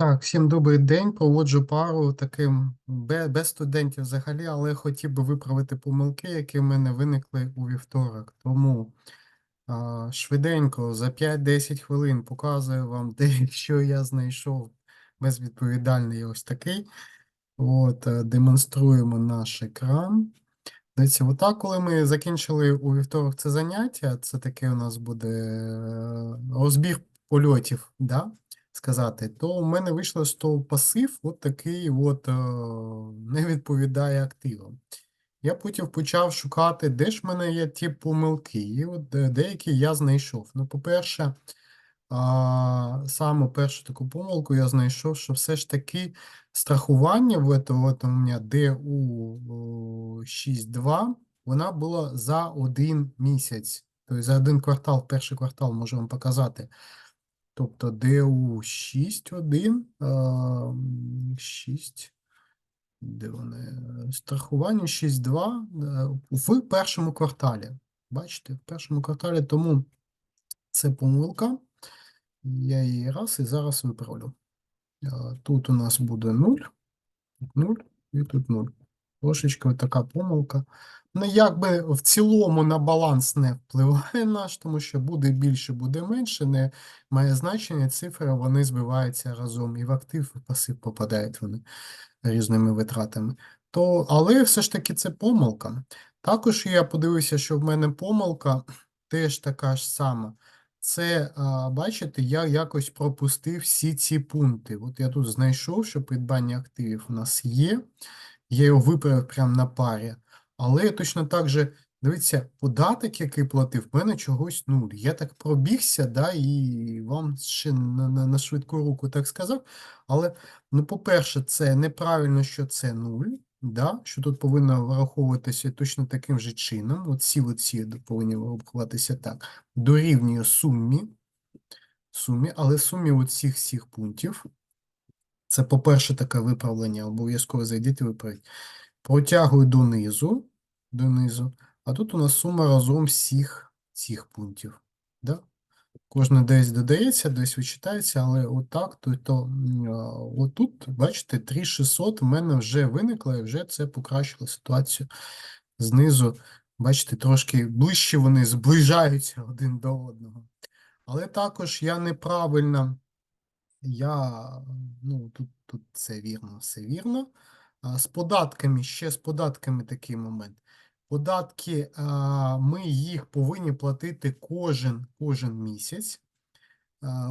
Так, всім добрий день. Проводжу пару таким без студентів взагалі, але хотів би виправити помилки, які в мене виникли у вівторок. Тому швиденько за 5-10 хвилин показую вам, де що я знайшов безвідповідальний ось такий. От, е, демонструємо наш екран. Дивіться, отак, коли ми закінчили у вівторок це заняття, це таке у нас буде е, розбір польотів, да, сказати, то у мене вийшло, що пасив от такий от е, не відповідає активам. Я потім почав шукати, де ж в мене є ті помилки, і от деякі я знайшов. Ну, по-перше, саме першу таку помилку я знайшов, що все ж таки страхування в это, от у мене ДУ 6.2, вона була за один місяць. Тобто за один квартал, перший квартал можу вам показати. Тобто ДУ 6.1, а, м, 6, де вони? Страхування 6.2 е, в першому кварталі. Бачите, в першому кварталі, тому це помилка. Я її раз і зараз виправлю. Тут у нас буде 0, тут 0 і тут 0. Трошечки така помилка. Ну, якби в цілому на баланс не впливає наш, тому що буде більше, буде менше, не має значення. Цифри вони збиваються разом і в актив, і в пасив попадають вони різними витратами. То, але все ж таки це помилка. Також я подивився, що в мене помилка теж така ж сама. Це, бачите, я якось пропустив всі ці пункти. От я тут знайшов, що придбання активів у нас є. Я його виправив прямо на парі. Але точно так же, дивіться, податок, який платив, в мене чогось нуль. Я так пробігся, да, і вам ще на, на, на швидку руку так сказав. Але, ну, по-перше, це неправильно, що це нуль, да, що тут повинно враховуватися точно таким же чином. Оці оці повинні враховуватися так. Дорівнює сумі, сумі, але сумі оцих всіх пунктів. Це, по-перше, таке виправлення, обов'язково зайдіть і виправіть. Протягую донизу, донизу, а тут у нас сума разом всіх цих пунктів. Да? Кожне десь додається, десь вичитається, але отак, то, то отут, бачите, 3600 в мене вже виникло, і вже це покращило ситуацію знизу. Бачите, трошки ближче вони зближаються один до одного. Але також я неправильно, я, ну, тут, тут це вірно, все вірно. А, З податками, ще з податками такий момент. Податки, ми їх повинні платити кожен, кожен місяць,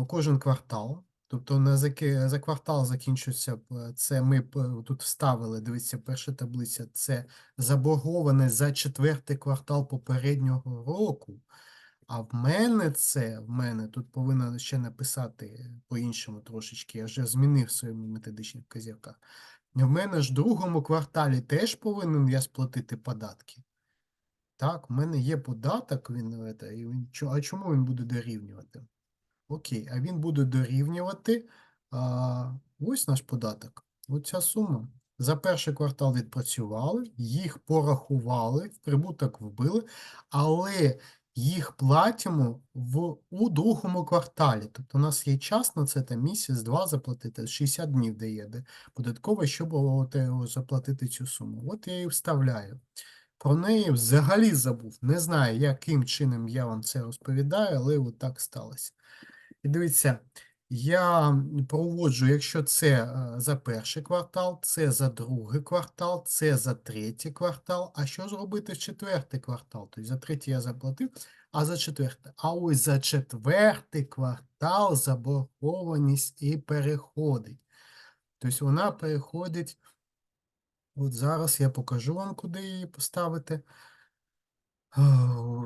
кожен квартал. Тобто на за, квартал закінчується, це ми тут вставили, дивіться, перша таблиця, це заборговане за четвертий квартал попереднього року. А в мене це, в мене тут повинно ще написати по-іншому трошечки, я вже змінив в своєму методичних вказівках. В мене ж в другому кварталі теж повинен я сплатити податки. Так, в мене є податок, він, він, а чому він буде дорівнювати? Окей, а він буде дорівнювати а, ось наш податок. Оця сума. За перший квартал відпрацювали, їх порахували, в прибуток вбили, але їх платимо в, у другому кварталі. Тобто у нас є час на це там місяць-два заплатити, 60 днів дає де податково, щоб е, заплатити цю суму. От я її вставляю. Про неї взагалі забув. Не знаю, яким чином я вам це розповідаю, але от так сталося. І дивіться, я проводжу, якщо це е, за перший квартал, це за другий квартал, це за третій квартал. А що зробити в четвертий квартал? Тобто за третій я заплатив, а за четвертий. А ось за четвертий квартал заборгованість і переходить. Тобто вона переходить. От зараз я покажу вам, куди її поставити. Е,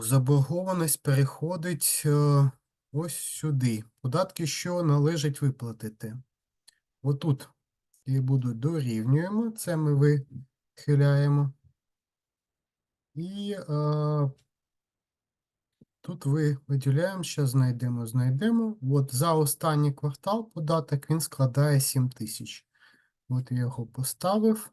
Заборгованість переходить е, ось сюди. Податки, що належить виплатити. Отут її буду дорівнюємо, це ми вихиляємо. І е, тут ви виділяємо, що знайдемо, знайдемо. От за останній квартал податок він складає 7 тисяч. От я його поставив.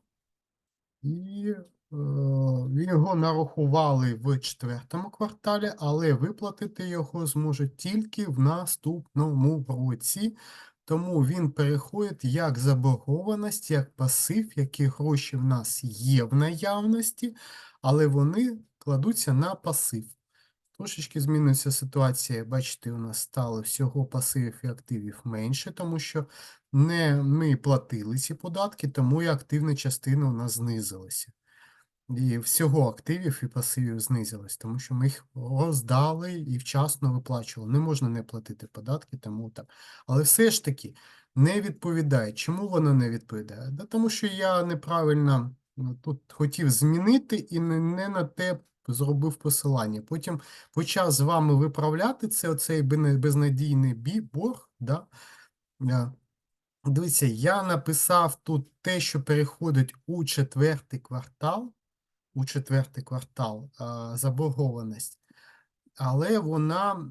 І його нарахували в четвертому кварталі, але виплатити його зможуть тільки в наступному році, тому він переходить як заборгованість, як пасив, які гроші в нас є в наявності, але вони кладуться на пасив. Трошечки зміниться ситуація. Бачите, у нас стало всього пасивів і активів менше, тому що не ми платили ці податки, тому і активна частина у нас знизилася. І всього активів і пасивів знизилось, тому що ми їх роздали і вчасно виплачували. Не можна не платити податки, тому так. Але все ж таки не відповідає. Чому воно не відповідає? Да, тому що я неправильно ну, тут хотів змінити і не, не на те зробив посилання. Потім почав з вами виправляти це, оцей безнадійний бі- борг. Да? Е, Дивіться, я написав тут те, що переходить у четвертий квартал, у четвертий квартал заборгованість, але вона,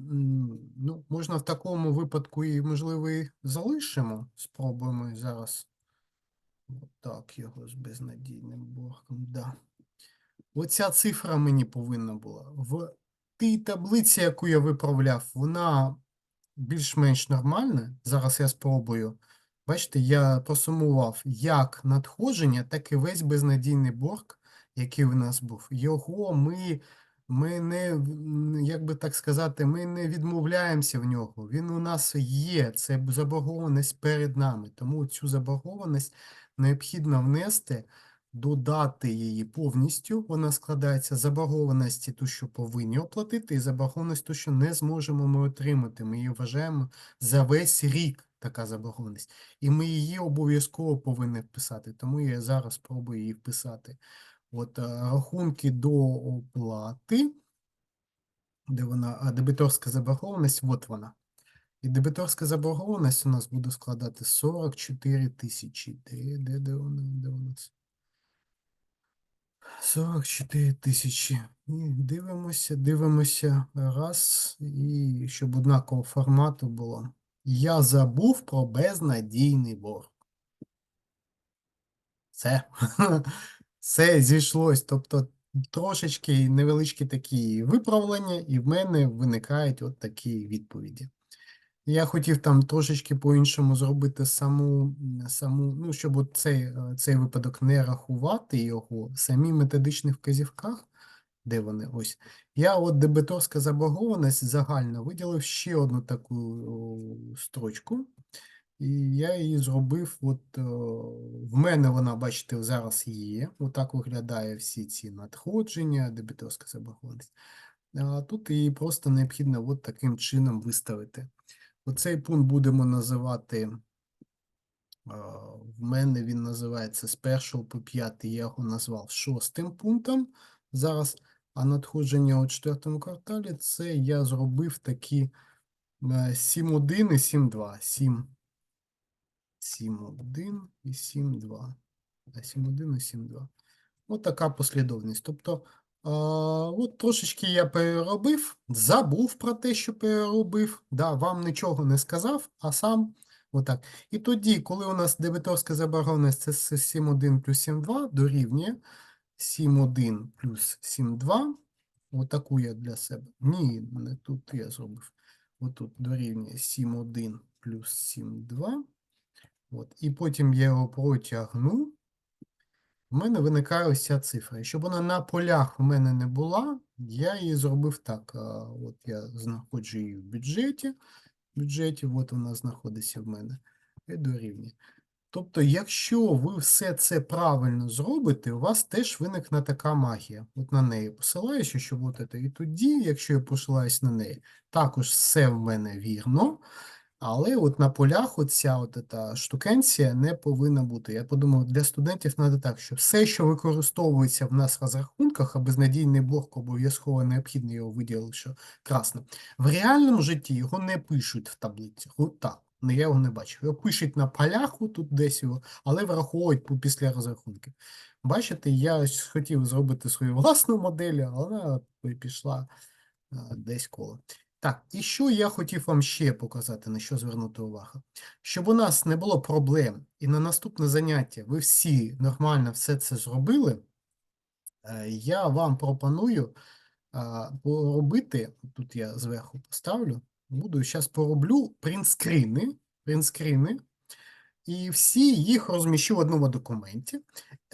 ну, можна в такому випадку і, можливо, і залишимо. Спробуємо зараз. Так, його з безнадійним боргом, да. Оця цифра мені повинна була. В тій таблиці, яку я виправляв, вона більш-менш нормальна. Зараз я спробую. Бачите, я просумував як надходження, так і весь безнадійний борг, який у нас був. Його ми, ми не, як би так сказати, ми не відмовляємося в нього. Він у нас є, це заборгованість перед нами. Тому цю заборгованість необхідно внести, додати її повністю. Вона складається з заборгованості, ту, що повинні оплатити, і заборгованість, ту, що не зможемо ми отримати. Ми її вважаємо за весь рік така заборгованість. І ми її обов'язково повинні вписати, тому я зараз спробую її вписати. От е, рахунки до оплати, де вона, дебіторська заборгованість, от вона. І дебіторська заборгованість у нас буде складати 44 тисячі. Де, де, де вона, де у нас? 44 тисячі. І дивимося, дивимося раз, і щоб однакового формату було. Я забув про безнадійний борг. Все. Все зійшлось. Тобто трошечки невеличкі такі виправлення, і в мене виникають от такі відповіді. Я хотів там трошечки по-іншому зробити саму, саму, ну, щоб цей, цей випадок не рахувати його в самій методичних вказівках, де вони ось. Я от дебіторська заборгованість загально виділив ще одну таку строчку, і я її зробив, от в мене вона, бачите, зараз є. Отак виглядає всі ці надходження, дебіторська заборгованість. А тут її просто необхідно от таким чином виставити. Оцей пункт будемо називати, в мене він називається з першого по п'ятий, я його назвав шостим пунктом зараз, а надходження у четвертому кварталі це я зробив такі е, 7.1 і 7.2. 7, 7.1 і 7.2. Да, 7.1 і 7.2. Ось така послідовність. Тобто, а, от трошечки я переробив, забув про те, що переробив, да, вам нічого не сказав, а сам отак. І тоді, коли у нас дебіторська заборгованість це 7.1 плюс 7.2 дорівнює 7.1 плюс 7.2, отаку я для себе. Ні, не тут я зробив. Отут дорівнює 7.1 плюс 7.2. От. І потім я його протягну. У мене виникає ось ця цифра. І щоб вона на полях у мене не була, я її зробив так. От я знаходжу її в бюджеті. В бюджеті, от вона знаходиться в мене. І дорівнює. Тобто, якщо ви все це правильно зробите, у вас теж виникне така магія. От на неї посилаюся, щоб от це. І тоді, якщо я посилаюсь на неї, також все в мене вірно. Але от на полях оця от ета штукенція не повинна бути. Я подумав, для студентів треба так, що все, що використовується в нас в розрахунках, а безнадійний блок обов'язково необхідно його виділити, що красно. В реальному житті його не пишуть в таблицях. От так. Ну, я його не бачив. Його пишуть на полях, тут десь його, але враховують після розрахунків. Бачите, я хотів зробити свою власну модель, а вона пішла десь коло. Так, і що я хотів вам ще показати, на що звернути увагу. Щоб у нас не було проблем, і на наступне заняття ви всі нормально все це зробили, е, я вам пропоную поробити, тут я зверху поставлю, буду зараз пороблю принтскріни, принтскріни, і всі їх розміщу в одному документі.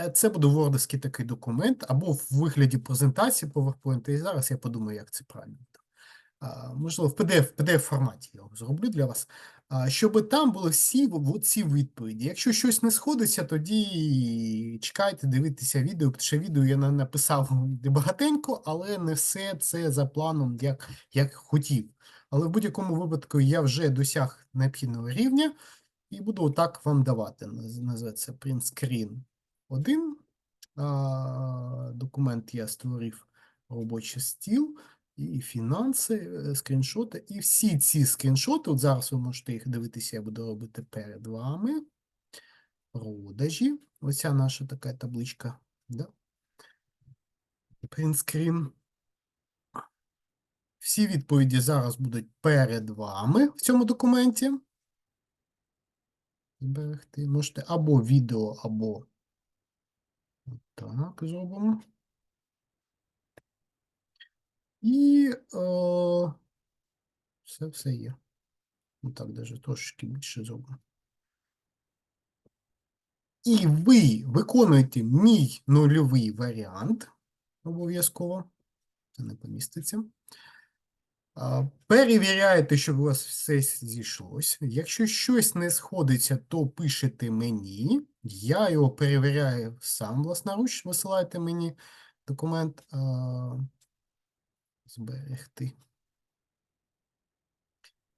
Е, Це буде вордовський такий документ або в вигляді презентації PowerPoint. І зараз я подумаю, як це правильно. Можливо, в PDF, PDF форматі я його зроблю для вас. Щоб там були всі ці відповіді. Якщо щось не сходиться, тоді чекайте, дивитися відео, що відео я на- написав багатенько, але не все це за планом, як, як хотів. Але в будь-якому випадку я вже досяг необхідного рівня і буду отак вам давати. Наз- Називається screen 1. Документ я створив робочий стіл і фінанси, е, скріншоти. І всі ці скріншоти, от зараз ви можете їх дивитися, я буду робити перед вами. Продажі. Оця наша така табличка. Да? Screen. Всі відповіді зараз будуть перед вами в цьому документі. Зберегти. Можете або відео, або так зробимо. І е, все, все є. Ну так, даже трошечки більше зробимо. І ви виконуєте мій нульовий варіант обов'язково. Це не поміститься. Перевіряєте, щоб у вас все зійшлось. Якщо щось не сходиться, то пишете мені. Я його перевіряю сам власноруч, висилайте мені документ. Зберегти.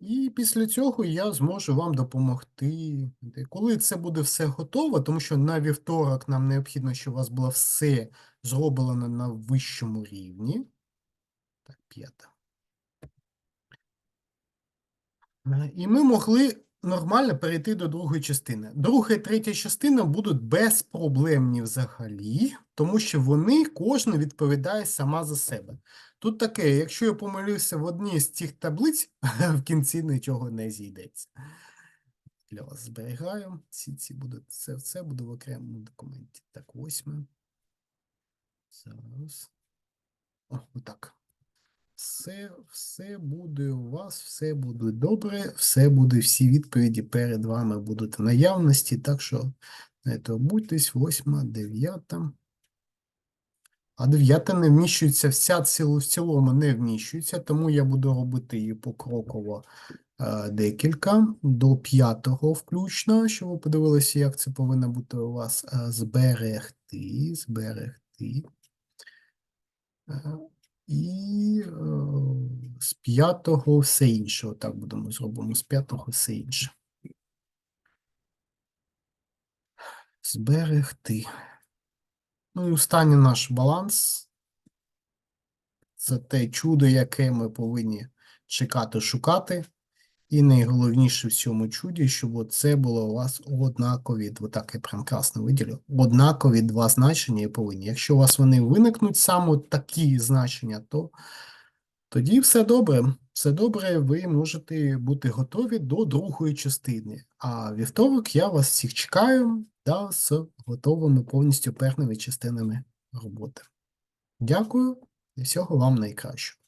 І після цього я зможу вам допомогти. Коли це буде все готово, тому що на вівторок нам необхідно, щоб у вас було все зроблено на вищому рівні. Так, п'ята. І ми могли нормально перейти до другої частини. Друга і третя частина будуть безпроблемні взагалі, тому що вони кожна відповідає сама за себе. Тут таке, якщо я помилився в одній з цих таблиць, в кінці нічого не зійдеться. Для вас зберігаю. Ці ці будуть, це все буде в окремому документі. Так, восьме. Зараз. О, отак. Все, все буде у вас, все буде добре, все буде, всі відповіді перед вами будуть в наявності, так що не турбуйтесь, восьма, дев'ята. А дев'ята не вміщується, вся в цілому не вміщується, тому я буду робити її покроково е, декілька, до п'ятого включно, щоб ви подивилися, як це повинно бути у вас. Е, зберегти, зберегти. Е, і з п'ятого все інше. Отак будемо зробимо. З п'ятого все інше. Зберегти. Ну і останній наш баланс. Це те чудо, яке ми повинні чекати, шукати. І найголовніше в цьому чуді, щоб це було у вас однакові, отак я прям красно виділю, однакові два значення і повинні. Якщо у вас вони виникнуть саме такі значення, то тоді все добре. Все добре, ви можете бути готові до другої частини. А вівторок я вас всіх чекаю да, з готовими повністю перними частинами роботи. Дякую і всього вам найкращого.